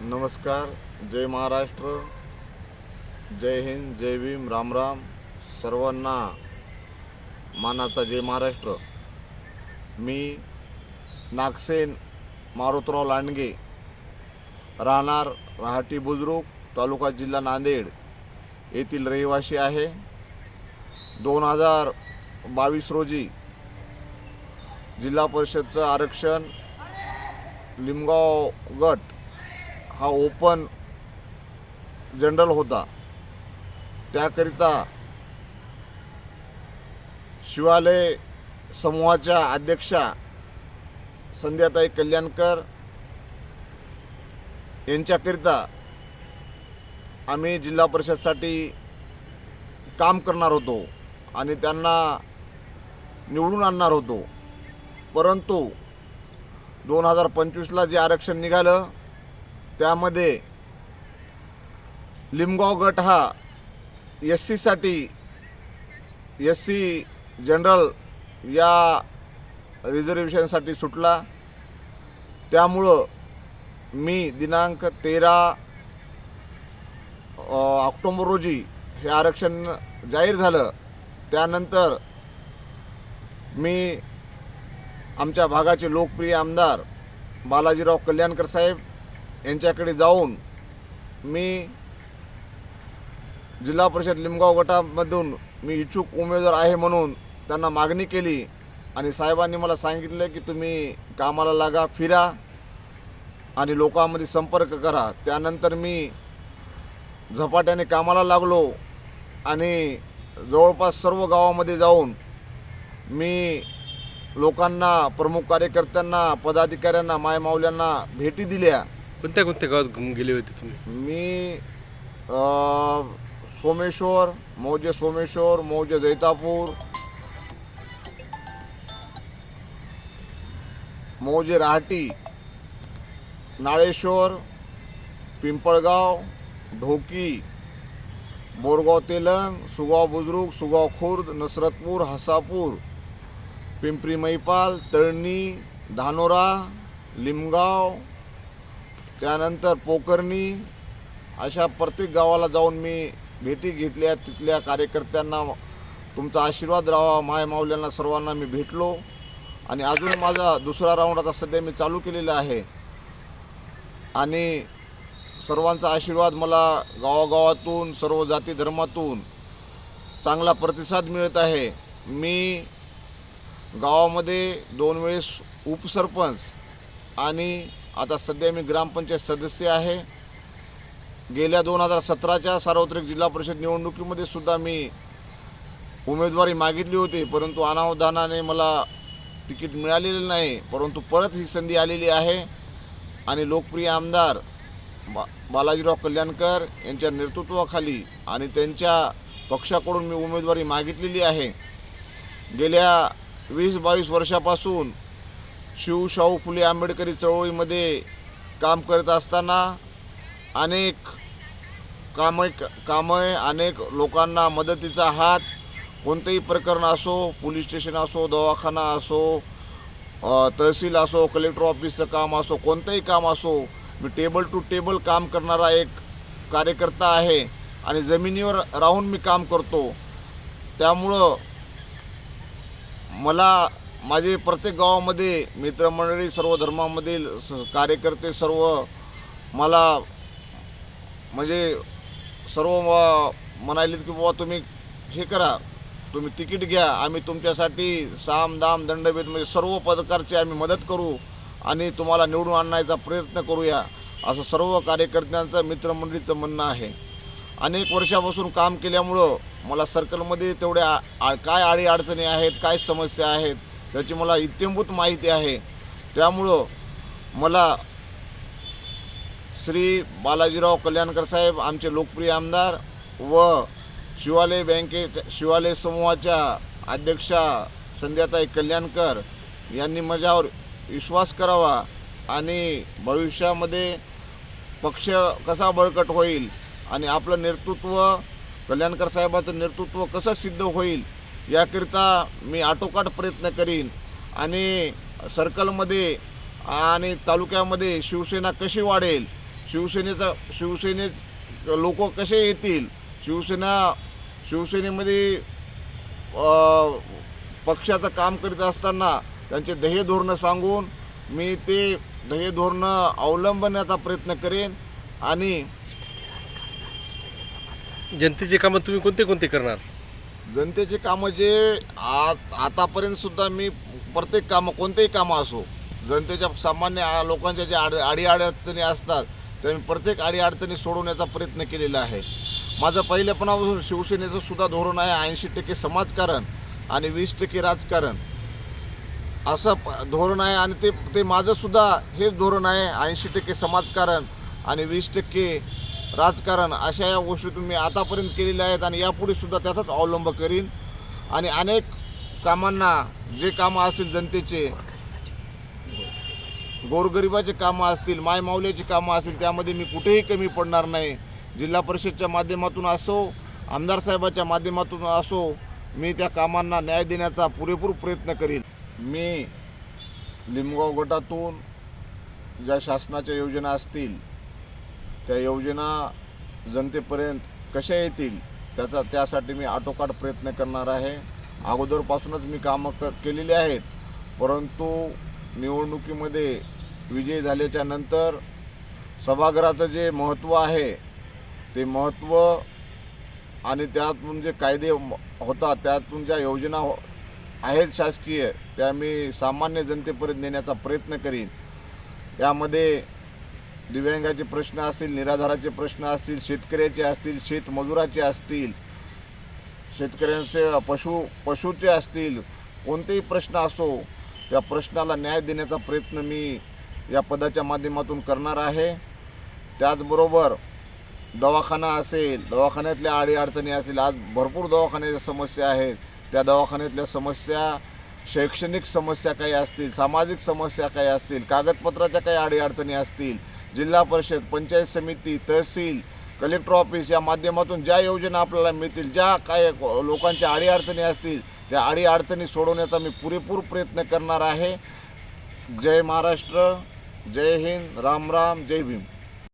नमस्कार जय महाराष्ट्र जय हिंद जय भीम राम राम सर्वांना मानाचा जय महाराष्ट्र. मी नागसेन मारुतराव लांडगे राहणार रहाटी बुजुर्ग तालुका जिल्हा नांदेड येथील रहिवासी आहे. दोन हजार बावीस रोजी जिल्हा परिषदचं आरक्षण लिमगाव गट हा ओपन जनरल होता. त्याकरिता शिवालय समूहाच्या अध्यक्षा संध्याताई कल्याणकर यांच्याकरिता आम्ही जिल्हा परिषदसाठी काम करणार होतो आणि त्यांना निवडून आणणार होतो. परंतु दोन हजार पंचवीसला जे आरक्षण निघालं त्यामध्ये लिमगाव गट हा एस सीसाठी एस सी जनरल या रिझर्वेशनसाठी सुटला. त्यामुळं मी दिनांक तेरा ऑक्टोबर रोजी हे आरक्षण जाहीर झालं. त्यानंतर मी आमच्या भागाचे लोकप्रिय आमदार बालाजीराव कल्याणकर साहेब यांच्याकडे जाऊन मी जिल्हा परिषद लिमगाव गटामधून मी इच्छुक उमेदवार आहे म्हणून त्यांना मागणी केली. आणि साहेबांनी मला सांगितलं की तुम्ही कामाला लागा फिरा आणि लोकांमध्ये संपर्क करा. त्यानंतर मी झपाट्याने कामाला लागलो आणि जवळपास सर्व गावामध्ये जाऊन मी लोकांना प्रमुख कार्यकर्त्यांना पदाधिकाऱ्यांना मायमावल्यांना भेटी दिल्या. कोणत्या कोणत्या गावात घुम- गेले होते तुम्ही? मी सोमेश्वर मौजे सोमेश्वर मौजे जैतापूर मौजे राहटी नाळेश्वर पिंपळगाव ढोकी बोरगाव तेलंग सुगाव बुजुर्ग सुगाव खुर्द नसरतपूर हसापूर पिंपरी मैपाल तळणी धानोरा लिमगाव त्यानंतर पोकर्णी अशा प्रत्येक गावाला जाऊन मी भेटी घेतल्या तिथल्या कार्यकर्त्यांना तुमचा आशीर्वाद राहावा मायमाऊल्यांना सर्वांना मी भेटलो. आणि अजून माझा दुसरा राऊंड आता सध्या मी चालू केलेला आहे. आणि सर्वांचा आशीर्वाद मला गावागावातून सर्व जाती धर्मातून चांगला प्रतिसाद मिळत आहे. मी गावामध्ये दोन वेळेस उपसरपंच आणि आता सध्या मी ग्रामपंचायत सदस्य आहे. गेल्या दोन हजार सतराच्या सार्वत्रिक जिल्हा परिषद निवडणुकीमध्ये सुद्धा मी उमेदवारी मागितली होती परंतु अनावधानाने मला तिकीट मिळालेलं नाही परंतु परत ही संधी आलेली आहे. आणि लोकप्रिय आमदार बा बालाजीराव कल्याणकर यांच्या नेतृत्वाखाली आणि त्यांच्या पक्षाकडून मी उमेदवारी मागितलेली आहे. गेल्या वीस बावीस वर्षापासून शिवशाहू फुले आंबेडकरी चळवळीमध्ये काम करत असताना अनेक कामे कामं अनेक लोकांना मदतीचा हात कोणतंही प्रकरण असो पोलीस स्टेशन असो दवाखाना असो तहसील असो कलेक्टर ऑफिसचं काम असो कोणतंही काम असो मी टेबल टू टेबल काम करणारा एक कार्यकर्ता आहे आणि जमिनीवर राहून मी काम करतो. त्यामुळं मला माझे प्रत्येक गावामध्ये मित्रमंडळी सर्व धर्मामधील स- कार्यकर्ते सर्व मला म्हणजे सर्व म- म्हणालेत की बाबा तुम्ही हे करा. तुम्ही तिकीट घ्या. आम्ही तुमच्यासाठी साम दाम दंडभेद म्हणजे सर्व प्रकारची आम्ही मदत करू आणि तुम्हाला निवडून आणण्याचा प्रयत्न करूया. असं सर्व कार्यकर्त्यांचं मित्रमंडळीचं म्हणणं आहे. अनेक वर्षापासून काम केल्यामुळं मला सर्कलमध्ये तेवढ्या आ- काय आडी अडचणी आहेत काय समस्या आहेत त्याची मला इत्यंभूत माहिती आहे. त्यामुळं मला श्री बालाजीराव कल्याणकर साहेब आमचे लोकप्रिय आमदार व शिवालय बँके शिवालय समूहाच्या अध्यक्षा संध्याताई कल्याणकर यांनी माझ्यावर विश्वास करावा आणि भविष्यामध्ये पक्ष कसा बळकट होईल आणि आपलं नेतृत्व कल्याणकर साहेबाचं नेतृत्व कसं सिद्ध होईल याकरिता मी आटोकाट प्रयत्न करीन. आणि सर्कलमध्ये आणि तालुक्यामध्ये शिवसेना कशी वाढेल? शिवसेनेचा शिवसेनेत लोक कसे येतील? शिवसेना शिवसेनेमध्ये पक्षाचं काम करीत असताना त्यांचे ध्येय धोरणं सांगून मी ते ध्येय धोरणं अवलंबण्याचा प्रयत्न करेन आणि जनतेचे कामं तुम्ही कोणते कोणते करणार? जनतेचे कामं जे आ आतापर्यंत सुद्धा मी प्रत्येक कामं कोणतेही कामं असो जनतेच्या सामान्य लोकांच्या ज्या आड अडीअडचणी असतात त्या मी प्रत्येक अडीअडचणी सोडवण्याचा प्रयत्न केलेला आहे. माझं पहिल्यापणापासून शिवसेनेचं सुद्धा धोरण आहे ऐंशी टक्के समाजकारण आणि वीस टक्के राजकारण. असं प- धोरण आहे आणि ते ते माझंसुद्धा हेच धोरण आहे ऐंशी टक्के समाजकारण आणि वीस टक्के राजकारण अशा या गोष्टी तुम्ही आतापर्यंत केलेल्या आहेत आणि यापुढे सुद्धा त्याचाच अवलंब करीन. आणि अनेक कामांना जे कामं असतील जनतेचे गोरगरिबाचे कामं असतील मायमाऊल्याची कामं असतील त्यामध्ये मी कुठेही कमी पडणार नाही. जिल्हा परिषदच्या माध्यमातून असो आमदार साहेबाच्या माध्यमातून असो मी त्या कामांना न्याय देण्याचा पुरेपूर प्रयत्न करीन. मी लिंबगाव गटातून ज्या शासनाच्या योजना असतील त्या योजना जनतेपर्यंत कशा येतील त्याचा त्यासाठी मी आटोकाट प्रयत्न करणार आहे. अगोदरपासूनच मी कामं क केलेली आहेत. परंतु निवडणुकीमध्ये विजयी झाल्याच्यानंतर सभागृहाचं जे महत्त्व आहे ते महत्त्व आणि त्यातून जे कायदे म- होतात त्यातून ज्या योजना हो- आहेत शासकीय त्या मी सामान्य जनतेपर्यंत नेण्याचा प्रयत्न करीन. यामध्ये दिव्यांगाचे प्रश्न असतील निराधाराचे प्रश्न असतील शेतकऱ्याचे असतील शेतमजुराचे असतील शेतकऱ्यांचे पशु पशुचे असतील कोणतेही प्रश्न असो त्या प्रश्नाला न्याय देण्याचा प्रयत्न मी या पदाच्या माध्यमातून करणार आहे. त्याचबरोबर दवाखाना असेल दवाखान्यातल्या अडीअडचणी असेल आज भरपूर दवाखान्याच्या समस्या आहेत. त्या दवाखान्यातल्या समस्या शैक्षणिक समस्या काही असतील सामाजिक समस्या काही असतील कागदपत्राच्या काही अडीअडचणी असतील जिल्हा परिषद पंचायत समिती तहसील कलेक्टर ऑफिस या माध्यमातून ज्या योजना आपल्याला मिळतील ज्या काय लोकांच्या अडीअडचणी असतील त्या अडीअडचणी सोडवण्याचा मी पुरेपूर प्रयत्न करणार आहे. जय महाराष्ट्र जय हिंद राम राम जय भीम.